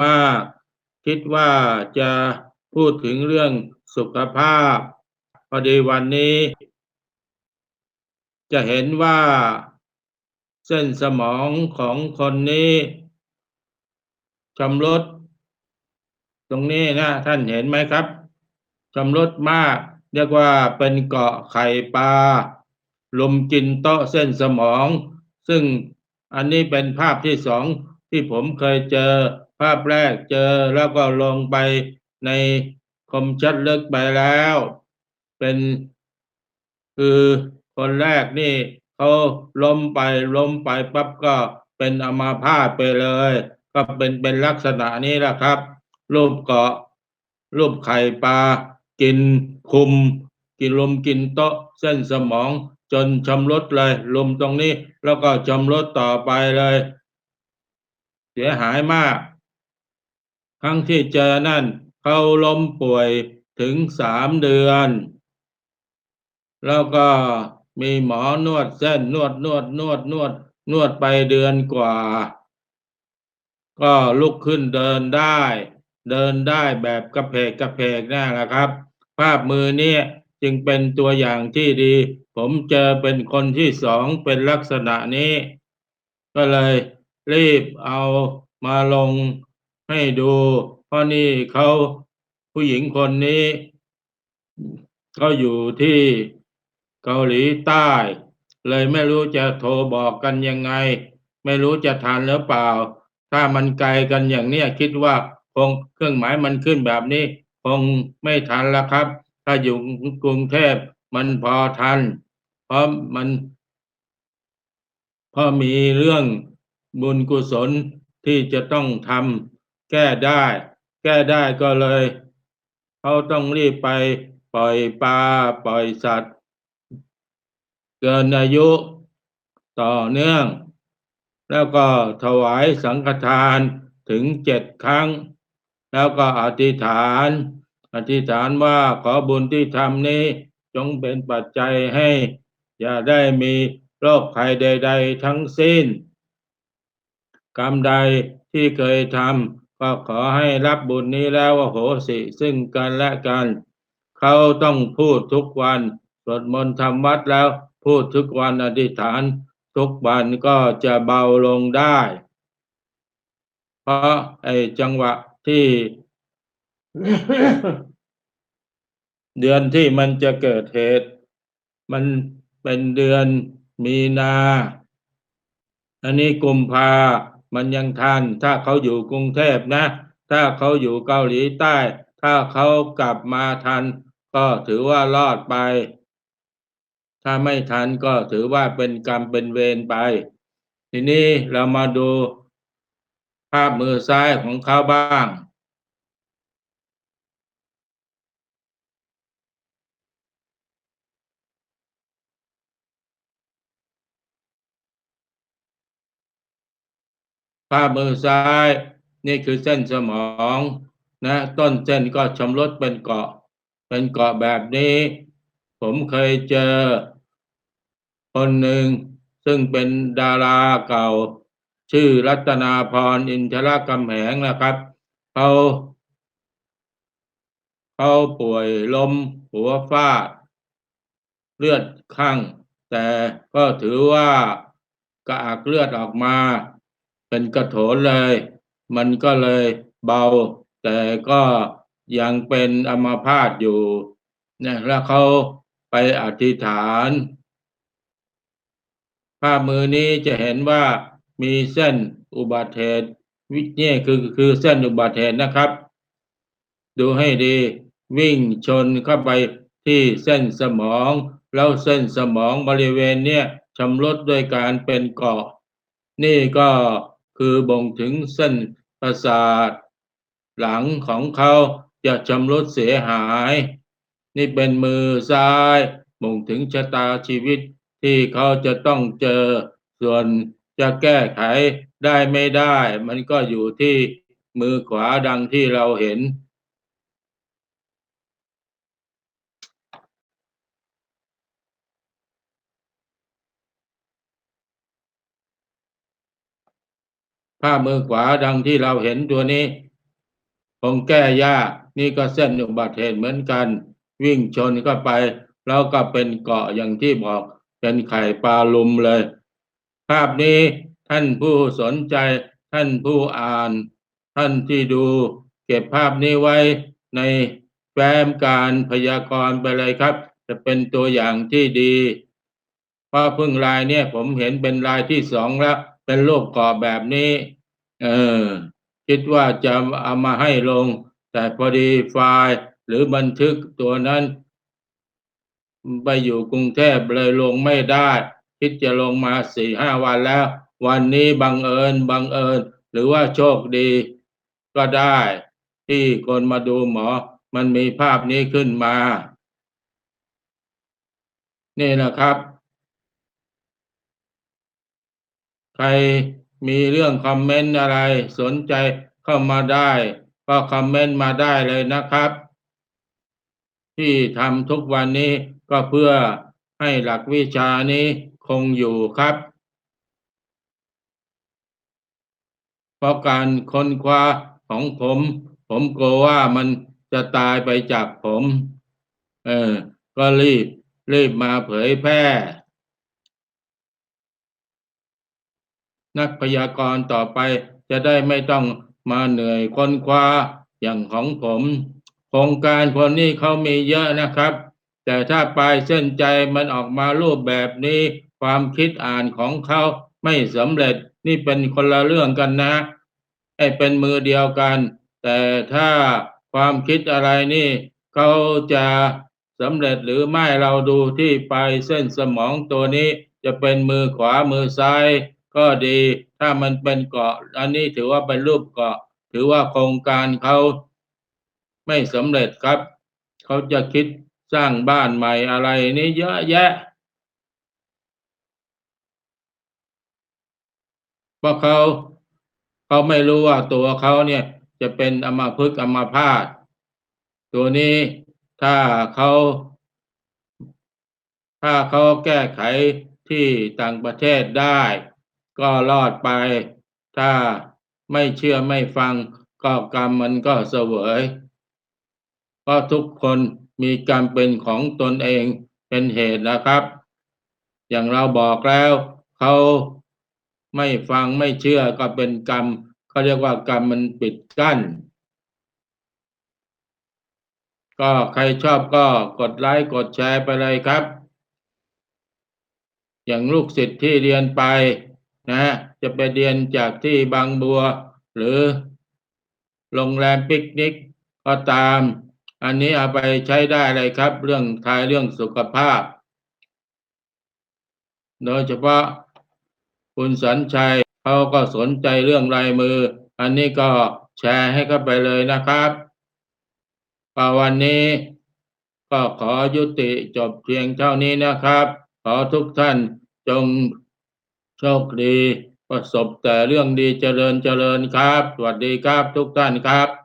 มาคิดว่าจะพูดถึงเรื่องสุขภาพ พอดีวันนี้ จะเห็นว่าเส้นสมองของคนนี้ชำรุดตรงนี้นะท่านเห็นไหมครับชำรุดมาก เรียกว่าเป็นเกาะไข่ปลาลมกินโต๊ะเส้นสมอง ซึ่งอันนี้เป็นภาพที่สองที่ผมเคยเจอ ภาพแรกเจอแล้วก็ลงไปในคมชัดลึกไปแล้ว เป็นคือคนแรกนี่เขาล้มไปล้มไปปั๊บก็เป็นอมาพาตไปเลย ก็เป็นเป็นลักษณะนี้แหละครับ รูปเกาะ รูปไข่ปลากินคุม กินลมกินโต๊ะเส้นสมองจนชำรุดเลยลมตรงนี้แล้วก็ชำรุดต่อไปเลย เสียหายมาก ครั้งที่เจอนั่นเขาล้มป่วยถึงสามเดือน แล้วก็มีหมอนวดเส้นนวดนวดนวดนวดนวดไปเดือนกว่า ก็ลุกขึ้นเดินได้ เดินได้แบบกระเพกกระเพกนั่นแหละครับ ภาพมือนี้จึงเป็นตัวอย่างที่ดี ผมเจอเป็นคนที่สองเป็นลักษณะนี้ ก็เลยรีบเอามาลง ให้ดูเพราะนี่เขาผู้หญิงคนนี้เขาอยู่ที่เกาหลีใต้ เลยไม่รู้จะโทรบอกกันยังไง ไม่รู้จะทันหรือเปล่า ถ้ามันไกลกันอย่างเนี้ยคิดว่าคงเครื่องหมายมันขึ้นแบบนี้ คงไม่ทันแล้วครับ ถ้าอยู่กรุงเทพมันพอทัน เพราะมันเพราะมีเรื่องบุญกุศลที่จะต้องทำ แก้ได้ แก้ได้ก็เลยเขาต้องรีบไปปล่อยปลาปล่อยสัตว์ เกินอายุต่อเนื่อง แล้วก็ถวายสังฆทานถึงเจ็ดครั้ง แล้วก็อธิษฐาน อธิษฐานว่าขอบุญที่ทำนี้ จงเป็นปัจจัยให้ อย่าได้มีโรคภัยใด ๆ ทั้งสิ้น กรรมใดที่เคยทำ ก็ขอให้รับบุญนี้แล้วว่าโหสิ ซึ่งกันและกัน เขาต้องพูดทุกวันสวดมนต์ทำวัดแล้ว พูดทุกวันอธิษฐาน ทุกวันก็จะเบาลงได้ เพราะไอ้จังหวะที่เดือนที่มันจะเกิดเหตุ มันเป็นเดือนมีนา อันนี้กุมภา มันยังทัน ถ้าเขาอยู่กรุงเทพนะ ถ้าเขาอยู่เกาหลีใต้ ถ้าเขากลับมาทัน ก็ถือว่ารอดไป ถ้าไม่ทันก็ถือว่าเป็นกรรมเป็นเวรไป ทีนี้เรามาดูภาพมือซ้ายของเขาบ้าง ภาพมือซ้าย นี่คือเส้นสมองนะต้นเส้นก็ชำรุดเป็นเกาะ เป็นเกาะแบบนี้ ผมเคยเจอ คนหนึ่งซึ่งเป็นดาราเก่า ชื่อรัตนาพรอินทรกำแหงนะครับเขาเขาป่วยลมหัวฟาดเลือดข้างแต่ก็ถือว่ากระอักเลือดออกมา เป็นกระโถนเลย มันก็เลยเบา แต่ก็ยังเป็นอมาพาตอยู่เนี่ยแล้วเขาไปอธิษฐาน ภาพมือนี้จะเห็นว่ามีเส้นอุบัติเหตุวิเนี่ยคือคือเส้นอุบัติเหตุนะครับ ดูให้ดีวิ่งชนเข้าไปที่เส้นสมอง แล้วเส้นสมองบริเวณเนี่ยชำรุดด้วยการเป็นเกาะ นี่ก็ คือบ่งถึงเส้นประสาทหลังของเขาจะชำรุดเสียหาย นี่เป็นมือซ้ายบ่งถึงชะตาชีวิตที่เขาจะต้องเจอ ส่วนจะแก้ไขได้ไม่ได้ มันก็อยู่ที่มือขวาดังที่เราเห็น ภถ้ามือขวาดังที่เราเห็นตัวนี้คงแก้ยากนี่ก็เส้นอุบัติเหตุเหมือนกัน วิ่งชนก็ไป แล้วก็เป็นเกาะอย่างที่บอก เป็นไข่ปลาลุมเลย ภาพนี้ท่านผู้สนใจ ท่านผู้อ่าน ท่านที่ดู เก็บภาพนี้ไว้ในแฟ้มการพยากรณ์ไปเลยครับ จะเป็นตัวอย่างที่ดีเพราะพึ่งลายเนี่ยผมเห็นเป็นลายที่สองแล้ว เป็นรูปเกาะแบบนี้ เออ คิดว่าจะเอามาให้ลง แต่พอดีไฟล์หรือบันทึกตัวนั้น ไปอยู่กรุงเทพเลยลงไม่ได้ คิดจะลงมาสี่ห้าวันแล้ว วันนี้บังเอิญบังเอิญ หรือว่าโชคดีก็ได้ ที่คนมาดูหมอ มันมีภาพนี้ขึ้นมา นี่นะครับ ใคร มีเรื่องคอมเมนต์อะไรสนใจเข้ามาได้ ก็คอมเมนต์มาได้เลยนะครับ ที่ทำทุกวันนี้ก็เพื่อให้หลักวิชานี้คงอยู่ครับ เพราะการค้นคว้าของผม ผมกลัวว่ามันจะตายไปจากผม เออ ก็รีบรีบมาเผยแพร่ นักพยากรณ์ต่อไปจะได้ไม่ต้องมาเหนื่อยค้นคว้าอย่างของผมโครงการคนนี้เขามีเยอะนะครับ แต่ถ้าปลายเส้นใจมันออกมารูปแบบนี้ ความคิดอ่านของเขาไม่สำเร็จนี่เป็นคนละเรื่องกันนะไอ้เป็นมือเดียวกัน แต่ถ้าความคิดอะไรนี่ เขาจะสำเร็จหรือไม่เราดูที่ปลายเส้นสมองตัวนี้จะเป็นมือขวามือซ้าย ก็ดีถ้ามันเป็นเกาะ อันนี้ถือว่าเป็นรูปเกาะ ถือว่าโครงการเขาไม่สำเร็จครับ เขาจะคิดสร้างบ้านใหม่อะไรนี่เยอะแยะเพราะเขาเขาไม่รู้ว่าตัวเขาเนี่ยจะเป็นอัมพฤกอัมพาตตัวนี้ถ้าเขาถ้าเขาแก้ไขที่ต่างประเทศได้ ก็รอดไป ถ้าไม่เชื่อไม่ฟัง ก็กรรมมันก็เสวยเพราะทุกคนมีกรรมเป็นของตนเองเป็นเหตุนะครับ อย่างเราบอกแล้ว เขาไม่ฟังไม่เชื่อก็เป็นกรรมเขาเรียกว่ากรรมมันปิดกั้น ก็ใครชอบก็กดไลค์กดแชร์ไปเลยครับ อย่างลูกศิษย์ที่เรียนไป นะจะไปเรียนจากที่บางบัว หรือโรงแรมปิกนิกก็ตาม อันนี้เอาไปใช้ได้เลยครับ เรื่องทายเรื่องสุขภาพ โดยเฉพาะคุณสันชัยเขาก็สนใจเรื่องลายมือ อันนี้ก็แชร์ให้เข้าไปเลยนะครับป่าวันนี้ก็ขอยุติจบเพียงเท่านี้นะครับ ขอทุกท่านจง โชคดี ประสบแต่เรื่องดีเจริญเจริญครับ สวัสดีครับทุกท่านครับ